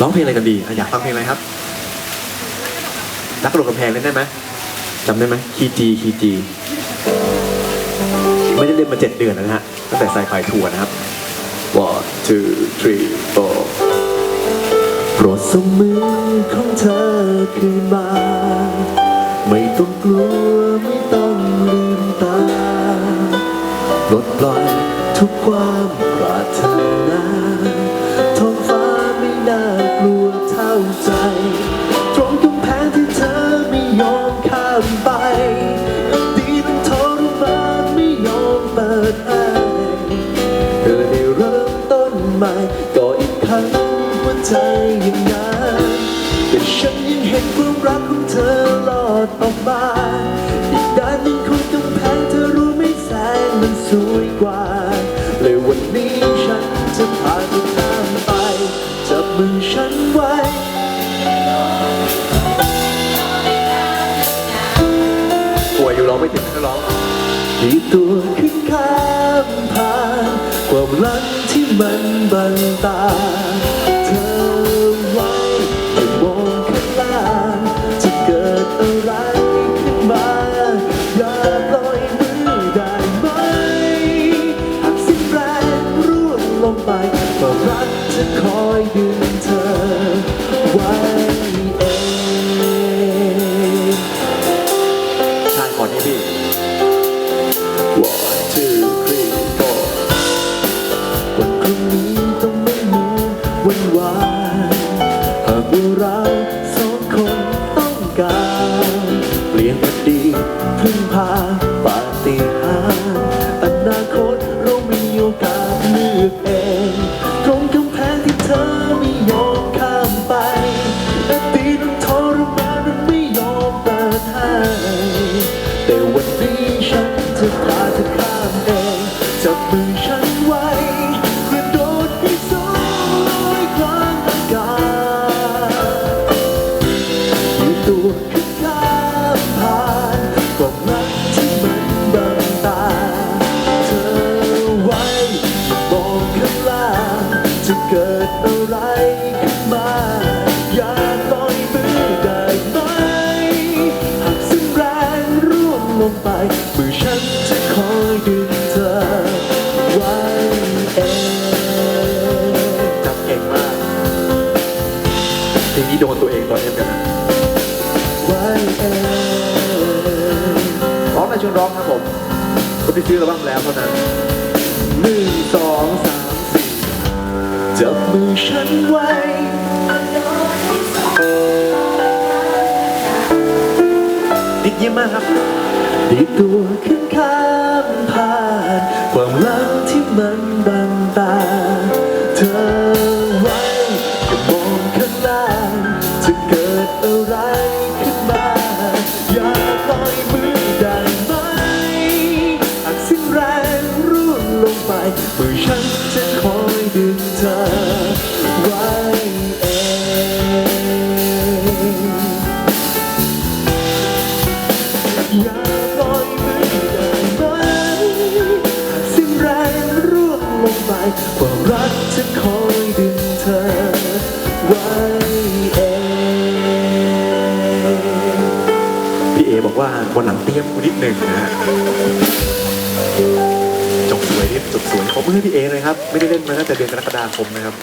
ร้องเพลงอะไรกันดีอะอยากฟังเพลงอะไรครับรักกระโดดกำแพงเล่นได้ไหมจำได้ไหมคีจีคีจี ไม่ได้เล่นมาเจ็ดเดือนแล้วนะฮะตั้งแต่ใส่ไข่ถั่วนะครับ one two three four โปรดส่งมือของเธอคืนมา ไม่ต้องกลัว ใจ ตรงกำแพงที่เธอไม่ยอมข้ามไป ดีต้องทรมานไม่ยอมเปิดให้เธอได้เริ่มต้นใหม่ก็อีกครั้งหัวใจยังนั้นแต่ฉันยังเห็นความรักของเธอหลอดออกมา ร้องไม่ถึงก็ร้องดีตัวขึ้นข้ามผ่านความรักที่มันบังตา หากว่าเราสองคนต้องการ เปลี่ยนอดีตพึ่งพา อะไรขึ้นมา อย่าปล่อยมือได้ไหมหากสิ้นแรงร่วงลงไป มือฉันจะคอยดึงเธอไว้เองจำเก่งมากเพลงนี้โดนตัวเองตอนเล่นกันนะไว้เองร้องในช่วงร้องครับผมคนที่ซื้อระบ้างแล้วเท่านั้นหนึ่งสองสาม จับมือฉันไว้ดิกเยี่ยมมากครับดีดตัวขึ้นข้ามผ่านความรักที่มันบังตา เธอไว้อย่ามองข้างล่างจะเกิดอะไรขึ้นมา อย่าปล่อยมือได้ไหมหากสิ้นแรงร่วงลงไปมือฉัน เอพี่เอบอกว่าวันหลังเตรียมนิดหนึ่งนะฮะจบสวยนิดจบสวยขอบมือให้พี่เอเลยครับ ไม่ได้เล่นมาตั้งแต่เดือนกรกฎาคมนะครับ